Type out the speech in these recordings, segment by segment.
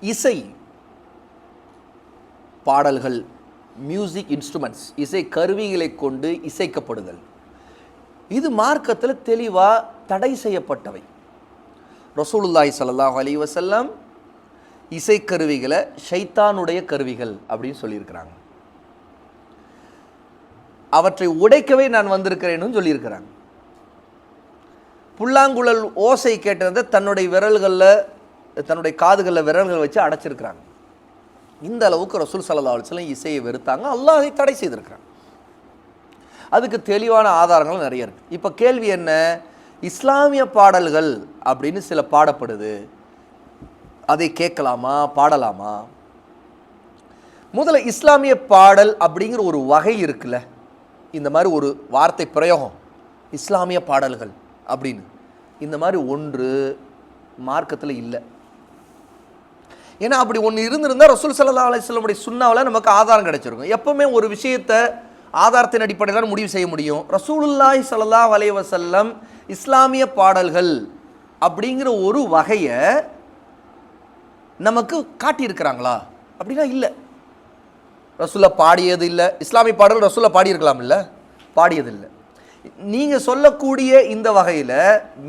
இசை பாடல்கள் music instruments இசை கருவிகளை கொண்டு இசைக்கப்படுதல். இது மார்க்கத்தில் தெளிவாக தடை செய்யப்பட்டவை. ரசூலுல்லாஹி சல்லாஹ் அலி வஸல்லம் இசைக்கருவிகளை ஷைத்தானுடைய கருவிகள் அப்படின்னு சொல்லியிருக்கிறாங்க. அவற்றை உடைக்கவே நான் வந்திருக்கிறேன்னு சொல்லியிருக்கிறாங்க. புல்லாங்குழல் ஓசை கேட்டதை தன்னுடைய விரல்களில் தன்னுடைய காதுகளில் விரல்கள் வச்சு அடைச்சிருக்கிறாங்க. இந்த அளவுக்கு ரசூல் சல்லா இசையை வெறுத்தாங்க. அல்லாஹ் அதை தடை செய்திருக்கிறாங்க அதுக்கு தெளிவான ஆதாரங்கள் நிறைய இருக்குது இப்போ கேள்வி என்ன? இஸ்லாமிய பாடல்கள் அப்படின்னு சில பாடப்படுது. அதை கேட்கலாமா? பாடலாமா? முதல்ல இஸ்லாமிய பாடல் அப்படிங்கிற ஒரு வகை இருக்குல்ல. இந்த மாதிரி ஒரு வார்த்தை பிரயோகம். இஸ்லாமிய பாடல்கள் அப்படின்னு. இந்த மாதிரி ஒன்று மார்க்கத்தில் இல்லை. ஏன்னா அப்படி ஒன்று இருந்திருந்தால் ரசூல் சல்லா அலிஸ்லமுடைய சுண்ணாவில் நமக்கு ஆதாரம் கிடைச்சிருக்கும். எப்பவுமே ஒரு விஷயத்தை ஆதாரத்தின் அடிப்படையில் தான் முடிவு செய்ய முடியும். ரசூலுல்லாஹி சல்லா அலைஹி வசல்லம் இஸ்லாமிய பாடல்கள் அப்படிங்கிற ஒரு வகையை நமக்கு காட்டியிருக்கிறாங்களா? அப்படின்னா இல்லை. ரசூல்லா பாடியது இல்லை. இஸ்லாமிய பாடல் ரசூல்லா பாடியிருக்கலாம் இல்லை? பாடியது இல்லை. நீங்கள் சொல்லக்கூடிய இந்த வகையில்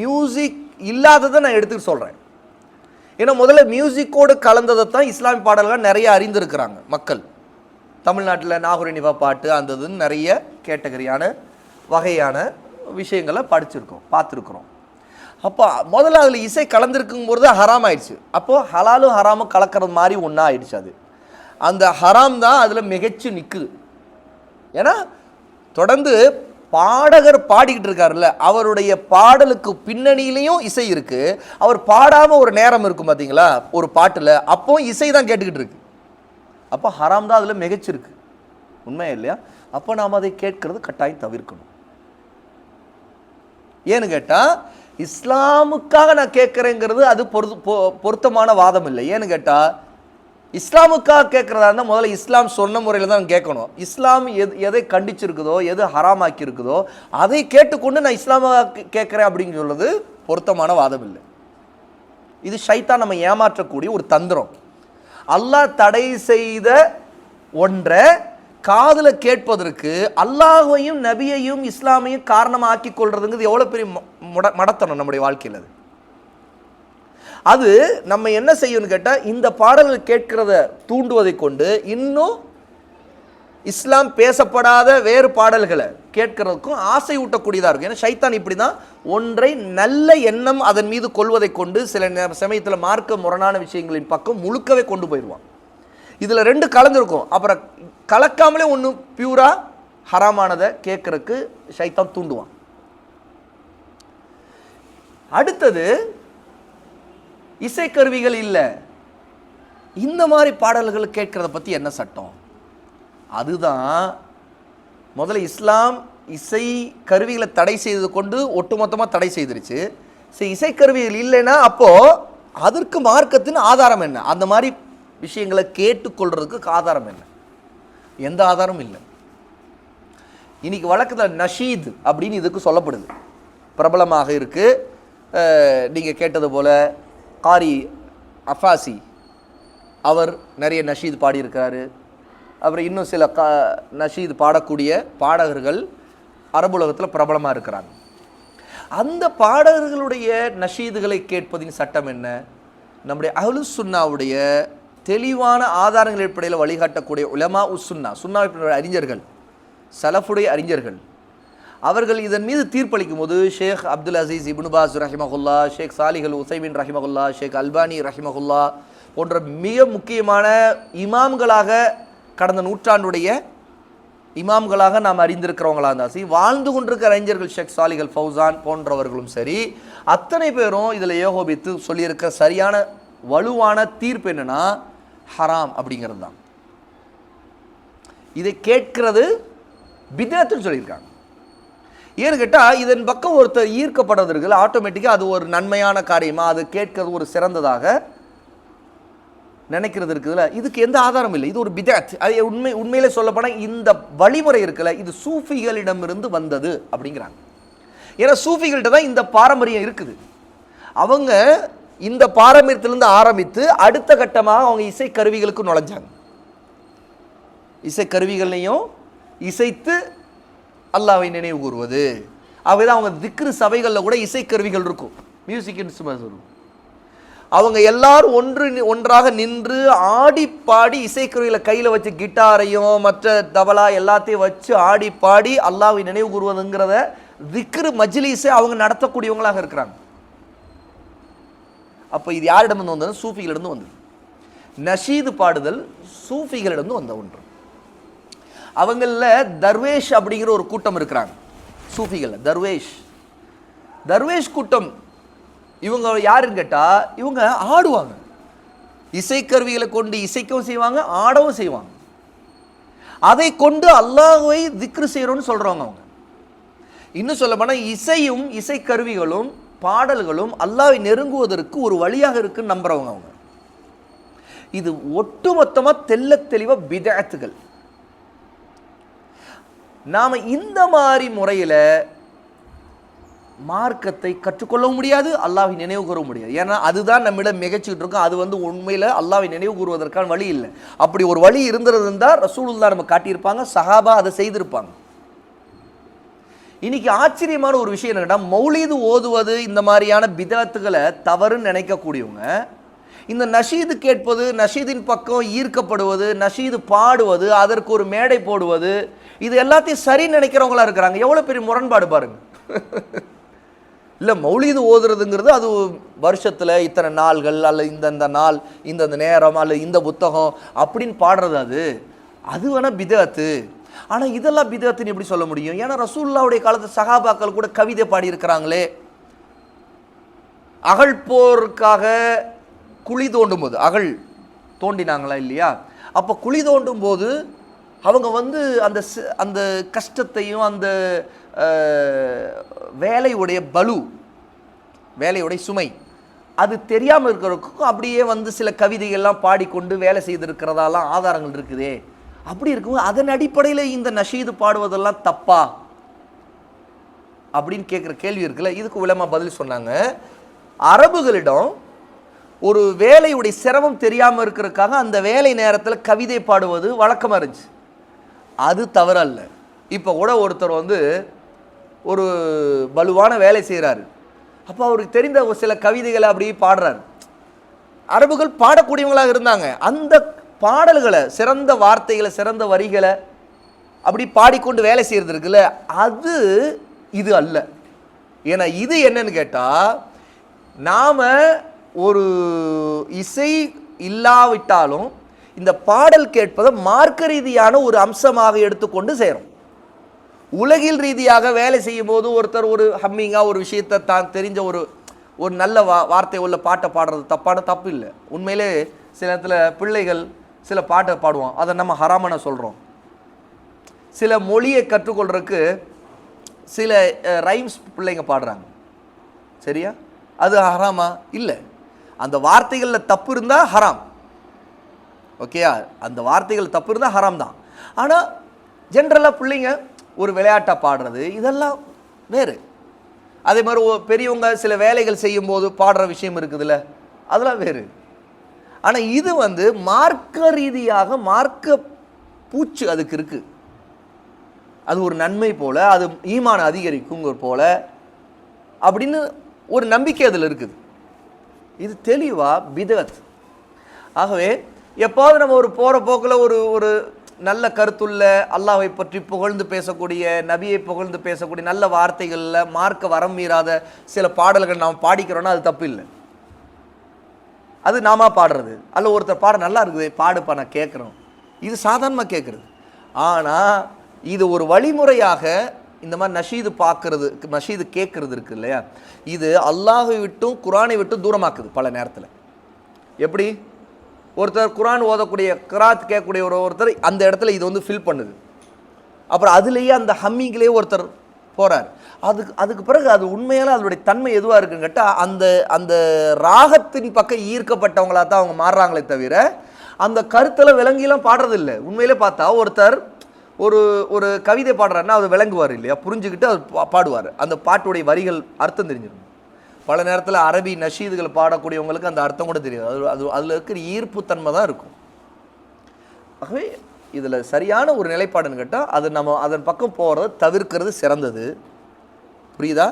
மியூசிக் இல்லாததை நான் எடுத்துகிட்டு சொல்கிறேன் ஏன்னா முதல்ல மியூசிக்கோடு கலந்ததை தான் இஸ்லாமிய பாடல்கள் நிறைய அறிந்திருக்கிறாங்க மக்கள். தமிழ்நாட்டில் நாகூர் பாட்டு அந்த இதுன்னு நிறைய கேட்டகரியான வகையான விஷயங்களை படிச்சிருக்கோம் பார்த்துருக்குறோம். அப்போ முதல்ல அதில் இசை கலந்துருக்கும் பொழுது ஹராம் ஆயிடுச்சு அப்போது ஹலாலும் ஹராமும் கலக்கிறது மாதிரி ஒன்றா ஆயிடுச்சு அது. அந்த ஹராம் தான் அதில் மிகச்சு நிற்குது ஏன்னா தொடர்ந்து பாடகர் பாடிக்கிட்டு இருக்காருல்ல அவருடைய பாடலுக்கு பின்னணியிலையும் இசை இருக்கு. அவர் பாடாம ஒரு நேரம் இருக்கும் பார்த்தீங்களா ஒரு பாட்டில் அப்போ இசை தான் கேட்டுக்கிட்டு இருக்கு. அப்போ ஹராம் தான் அதில் மிகச்சிருக்கு. உண்மையா இல்லையா? அப்போ நாம் அதை கேட்கறது கட்டாயம் தவிர்க்கணும். ஏன்னு கேட்டால் இஸ்லாமுக்காக நான் கேட்குறேங்கிறது அது பொ- பொருத்தமான வாதம் இல்லை. ஏன்னு கேட்டால் இஸ்லாமுக்காக கேட்குறதா இருந்தால் முதல்ல இஸ்லாம் சொன்ன முறையில் தான் கேட்கணும். இஸ்லாம் எது எதை கண்டிச்சிருக்குதோ எது ஹராமாக்கி இருக்குதோ அதை கேட்டுக்கொண்டு நான் இஸ்லாமாக கேட்குறேன் அப்படின்னு சொல்வது பொருத்தமான வாதம் இல்லை. இது ஷைத்தான் நம்ம ஏமாற்றக்கூடிய ஒரு தந்திரம். அல்லாஹ் தடை செய்த ஒன்றை காதில் கேட்பதற்கு அல்லாஹையும் நபியையும் இஸ்லாமையும் காரணமாக்கி கொள்றதுங்கிறது எவ்வளோ பெரிய மட மடத்தனம் நம்முடைய வாழ்க்கையில் அது. அது நம்ம என்ன செய்யணும்னு கேட்டால் இந்த பாடல்கள் கேட்கிறத தூண்டுவதை கொண்டு இன்னும் இஸ்லாம் பேசப்படாத வேறு பாடல்களை கேட்கறதுக்கும் ஆசை ஊட்டக்கூடியதாக இருக்கும். ஏன்னா சைத்தான் இப்படி தான் ஒன்றை நல்ல எண்ணம் அதன் மீது கொள்வதை கொண்டு சில சமயத்தில் மார்க்க முரணான விஷயங்களின் பக்கம் முழுக்கவே கொண்டு போயிடுவான். இதில் ரெண்டு கலந்துருக்கும் அப்புறம் கலக்காமலே ஒன்று பியூராக ஹராமானதை கேட்கறதுக்கு சைத்தான் தூண்டுவான். அடுத்தது இசைக்கருவிகள் இல்லை. இந்த மாதிரி பாடல்கள் கேட்கறத பற்றி என்ன சட்டம்? அதுதான் முதல்ல இஸ்லாம் இசை கருவிகளை தடை செய்தது கொண்டு ஒட்டுமொத்தமாக தடை செய்திருச்சு. சரி இசைக்கருவிகள் இல்லைன்னா அப்போது அதற்கு மார்க்கத்தின் ஆதாரம் என்ன? அந்த மாதிரி விஷயங்களை கேட்டுக்கொள்றதுக்கு ஆதாரம் என்ன? எந்த ஆதாரமும் இல்லை. இன்றைக்கி வழக்கத்தில் நஷீத் அப்படின்னு இதுக்கு சொல்லப்படுது. பிரபலமாக இருக்குது நீங்கள் கேட்டது போல் காரி அஃபாசி அவர் நிறைய நஷீத் பாடியிருக்கிறாரு அப்புறம் இன்னும் சில க நஷீத் பாடக்கூடிய பாடகர்கள் அரபுலகத்தில் பிரபலமாக இருக்கிறாங்க. அந்த பாடகர்களுடைய நஷீதுகளை கேட்பதின் சட்டம் என்ன? நம்முடைய அஹ்லு சுன்னாவுடைய தெளிவான ஆதாரங்கள் அடிப்படையில் வழிகாட்டக்கூடிய உலமா உஸ் சுன்னா சுன்னா அறிஞர்கள் சலஃபுடைய அறிஞர்கள் அவர்கள் இதன் மீது தீர்ப்பளிக்கும் போது ஷேக் அப்துல் அசீஸ் இப்னுபாஸ் ரஹிமகுல்லா ஷேக் சாலிஹல் உசைமின் ரஹிமகுல்லா ஷேக் அல்பானி ரஹிமகுல்லா போன்ற மிக முக்கியமான இமாம்களாக கடந்த நூற்றாண்டுடைய இமாம்களாக நாம் அறிந்திருக்கிறவங்களா இருந்தால் சரி வாழ்ந்து கொண்டிருக்கிற அறிஞர்கள் ஷேக் சாலிகள் ஃபௌசான் போன்றவர்களும் சரி அத்தனை பேரும் இதில் ஏகோபித்து சொல்லியிருக்க சரியான வலுவான தீர்ப்பு என்னென்னா ஹராம் அப்படிங்கிறது தான். இதை கேட்கிறது பிதத்துன்னு சொல்லியிருக்காங்க. ஏன்னு கேட்டால் இதன் பக்கம் ஒருத்தர் ஈர்க்கப்படுறதுக்கு ஆட்டோமேட்டிக்காக அது ஒரு நன்மையான காரியமாக அது கேட்கறது ஒரு சிறந்ததாக நினைக்கிறது இருக்குதுல்ல? இதுக்கு எந்த ஆதாரம் இல்லை. இது ஒரு பிதாத். அது உண்மை உண்மையிலே சொல்லப்போனால் இந்த வழிமுறை இருக்குல்ல இது சூஃபிகளிடமிருந்து வந்தது அப்படிங்கிறாங்க. ஏன்னா சூஃபிகள்கிட்ட தான் இந்த பாரம்பரியம் இருக்குது. அவங்க இந்த பாரம்பரியத்திலிருந்து ஆரம்பித்து அடுத்த கட்டமாக அவங்க இசை கருவிகளுக்கு நுழைஞ்சாங்க. இசை கருவிகளையும் இசைத்து அல்லாவை நினைவு கூறுவது. தான் அவங்க திக்ரு சபைகளில் கூட இசைக்கருவிகள் இருக்கும். மியூசிக் இன்ஸ்ட்ருமெண்ட்ஸ் இருக்கும் அவங்க எல்லாரும் ஒன்று ஒன்றாக நின்று ஆடி பாடி இசைக்கருவியில் கையில் வச்சு கிட்டாரையும் மற்ற தபலா எல்லாத்தையும் வச்சு ஆடி பாடி அல்லாவை நினைவு கூறுவதுங்கிறத திக்ரு மஜ்லிஸை அவங்க நடத்தக்கூடியவங்களாக இருக்கிறாங்க. அப்போ இது யாரிடமிருந்து வந்தது? சூஃபிகளிடம் வந்தது. நஷீது பாடுதல் சூஃபிகளிடம் வந்த ஒன்று. அவங்களில் தர்வேஷ் அப்படிங்கிற ஒரு கூட்டம் இருக்கிறாங்க. சூஃபிகளில் தர்வேஷ். தர்வேஷ் கூட்டம் இவங்க யாருன்னு கேட்டால் இவங்க ஆடுவாங்க. இசைக்கருவிகளை கொண்டு இசைக்கவும் செய்வாங்க ஆடவும் செய்வாங்க. அதை கொண்டு அல்லாஹுவை திக்ரு செய்கிறோன்னு சொல்கிறவங்க அவங்க. இன்னும் சொல்ல போனால் இசையும் இசைக்கருவிகளும் பாடல்களும் அல்லாவை நெருங்குவதற்கு ஒரு வழியாக இருக்குன்னு நம்புறவங்க அவங்க. இது ஒட்டுமொத்தமாக தெல்ல தெளிவாக பிதாத்துகள் நாம் இந்த மாதிரி முறையில் மார்க்கத்தை கற்றுக்கொள்ளவும் முடியாது அல்லாவை நினைவு கூற முடியாது. ஏன்னா அதுதான் நம்மிடம் மிகச்சிக்கிட்டு இருக்கும். அது வந்து உண்மையில் அல்லாவை நினைவு கூறுவதற்கான வழி இல்லை. அப்படி ஒரு வழி இருந்தது இருந்தால் ரசூலுல்லா நம்ம காட்டியிருப்பாங்க சஹாபா அதை செய்திருப்பாங்க. இன்னைக்கு ஆச்சரியமான ஒரு விஷயம் என்னன்னா மௌலீது ஓதுவது இந்த மாதிரியான பிதத்துகளை தவறுன்னு நினைக்கக்கூடியவங்க இந்த நஷீது கேட்பது நஷீதின் பக்கம் ஈர்க்கப்படுவது நஷீது பாடுவது அதற்கு ஒரு மேடை போடுவது இது எல்லாத்தையும் சரி நினைக்கிறவங்களா இருக்கிறாங்க. எவ்வளோ பெரிய முரண்பாடு பாருங்க. இல்லை மௌலிது ஓதுறதுங்கிறது அது வருஷத்தில் இத்தனை நாள்கள் அல்ல இந்தந்த நாள் இந்தந்த நேரம் அல்ல இந்த புத்தகம் அப்படின்னு பாடுறது அது. அது வேணால் பிதத்து. ஆனால் இதெல்லாம் பிதத்துன்னு எப்படி சொல்ல முடியும்? ஏன்னா ரசூல்லாவுடைய காலத்து சகாபாக்கள் கூட கவிதை பாடியிருக்கிறாங்களே. அகழ்போருக்காக குழி தோண்டும் போது அகழ் தோண்டினாங்களா இல்லையா? அப்போ குழி தோண்டும் போது அவங்க வந்து அந்த அந்த கஷ்டத்தையும் அந்த வேலையுடைய பலு வேலையுடைய சுமை அது தெரியாமல் இருக்கிறவருக்கும் அப்படியே வந்து சில கவிதைகள்லாம் பாடிக்கொண்டு வேலை செய்திருக்கிறதாலாம் ஆதாரங்கள் இருக்குதே. அப்படி இருக்கும்போது அதன் அடிப்படையில் இந்த நஷீது பாடுவதெல்லாம் தப்பா? அப்படின்னு கேட்குற கேள்வி இருக்குல்ல இதுக்கு விளமா பதில் சொன்னாங்க. அரபுகளிடம் ஒரு வேலையுடைய சிரமம் தெரியாமல் இருக்கிறதுக்காக அந்த வேலை நேரத்தில் கவிதை பாடுவது வழக்கமாக இருந்துச்சு. அது தவறல்ல. இப்போ கூட ஒருத்தர் வந்து ஒரு பலுவான வேலை செய்கிறாரு அப்போ அவருக்கு தெரிந்த ஒரு சில கவிதைகளை அப்படி பாடுறாரு. அரபுகள் பாடக்கூடியவங்களாக இருந்தாங்க. அந்த பாடல்களை சிறந்த வார்த்தைகளை சிறந்த வரிகளை அப்படி பாடிக்கொண்டு வேலை செய்கிறது இருக்குல்ல அது இது அல்ல. ஏன்னா இது என்னன்னு கேட்டால் நாம் ஒரு இசை இல்லாவிட்டாலும் இந்த பாடல் கேட்பதை மார்க்க ரீதியான ஒரு அம்சமாக எடுத்துக்கொண்டு சேரும். உலகில் ரீதியாக வேலை செய்யும் போது ஒருத்தர் ஒரு ஹம்மிங்காக ஒரு விஷயத்தை தான் தெரிஞ்ச ஒரு ஒரு நல்ல வா வார்த்தை உள்ள பாட்டை பாடுறது தப்பான தப்பு இல்லை. உண்மையிலே சில இடத்துல பிள்ளைகள் சில பாட்டை பாடுவோம் அதை நம்ம ஹராமன சொல்கிறோம் சில மொழியை கற்றுக்கொள்றதுக்கு சில ரைம்ஸ் பிள்ளைங்க பாடுறாங்க. சரியா? அது ஹராமா? இல்லை. அந்த வார்த்தைகளில் தப்பு இருந்தால் ஹராம். ஓகேயா அந்த வார்த்தைகள் தப்பு இருந்தால் ஹராம் தான். ஆனால் ஜென்ரலாக பிள்ளைங்க ஒரு விளையாட்டாக பாடுறது இதெல்லாம் வேறு. அதே மாதிரி பெரியவங்க சில வேலைகள் செய்யும்போது பாடுற விஷயம் இருக்குதுல்ல அதெல்லாம் வேறு. ஆனால் இது வந்து மார்க்க ரீதியாக மார்க்க பூச்சு அதுக்கு இருக்குது அது ஒரு நன்மை போல் அது ஈமான அதிகரிக்குங்கிற போல் அப்படின்னு ஒரு நம்பிக்கை அதில் இருக்குது. இது தெளிவாக பிதத் ஆகவே எப்போது நம்ம ஒரு போகிற போக்கில் ஒரு ஒரு நல்ல கருத்துள்ள அல்லாவை பற்றி புகழ்ந்து பேசக்கூடிய நபியை புகழ்ந்து பேசக்கூடிய நல்ல வார்த்தைகளில் மார்க்க வரம் மீறாத சில பாடல்கள் நாம் பாடிக்கிறோன்னா அது தப்பு இல்லை. அது நாம பாடுறது. அல்ல ஒருத்தர் பாட நல்லா இருக்குது பாடுப்பா நான் கேட்குறோம் இது சாதாரணமாக கேட்குறது ஆனால் இது ஒரு வழிமுறையாக இந்த மாதிரி நஷீது பார்க்கறது நஷீது கேட்குறது இருக்கு இல்லையா? இது அல்லாஹை விட்டும் குரானை விட்டும் தூரமாக்குது பல நேரத்தில். எப்படி? ஒருத்தர் குரான் ஓதக்கூடிய கிராத் கேட்கக்கூடிய ஒரு ஒருத்தர் அந்த இடத்துல இது வந்து ஃபில் பண்ணுது. அப்புறம் அதுலேயே அந்த ஹம்மிங்லேயே ஒருத்தர் போகிறார் அதுக்கு அதுக்கு பிறகு அது உண்மையால் அதனுடைய தன்மை எதுவாக இருக்குன்னு கேட்டால் அந்த அந்த ராகத்தின் பக்கம் ஈர்க்கப்பட்டவங்களா தான் அவங்க மாறுறாங்களே தவிர அந்த கருத்தில் விலங்கிலாம் பாடுறதில்ல. உண்மையிலே பார்த்தா ஒருத்தர் ஒரு ஒரு கவிதை பாடுறாருன்னா அதை விளங்குவார் இல்லையா? புரிஞ்சுக்கிட்டு அவர் பாடுவார். அந்த பாட்டுடைய வரிகள் அர்த்தம் தெரிஞ்சிடும் பல நேரத்தில் அரபி நஷீதுகள் பாடக்கூடியவங்களுக்கு அந்த அர்த்தம் கூட தெரியாது. அது அது அதில் இருக்கிற ஈர்ப்புத்தன்மை தான் இருக்கும். ஆகவே இதில் சரியான ஒரு நிலைப்பாடுன்னு கேட்டால் அது நம்ம அதன் பக்கம் போகிறத தவிர்க்கிறது சிறந்தது. புரியுதா?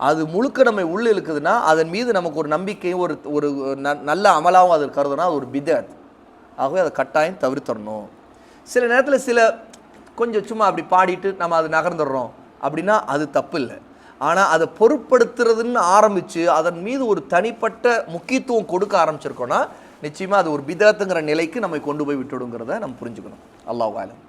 அது முழுக்க நம்ம உள்ளே இழுக்குதுன்னா அதன் மீது நமக்கு ஒரு நம்பிக்கையும் ஒரு ஒரு நல்ல அமலாகவும் அது கருதுனா அது ஒரு பிதத் ஆகவே அதை கட்டாயம் தவிர்த்தரணும். சில நேரத்தில் சில கொஞ்சம் சும்மா அப்படி பாடிட்டு நம்ம அது நகர்ந்துடுறோம். அப்படின்னா அது தப்பு இல்லை ஆனால் அதை பொருட்படுத்துறதுன்னு ஆரம்பித்து அதன் மீது ஒரு தனிப்பட்ட முக்கியத்துவம் கொடுக்க ஆரம்பிச்சிருக்கோன்னா நிச்சயமாக அது ஒரு பிதத்துங்கிற நிலைக்கு நம்மை கொண்டு போய் விட்டுடுங்கிறத நம்ம புரிஞ்சுக்கணும். அல்லாஹ் வாலம்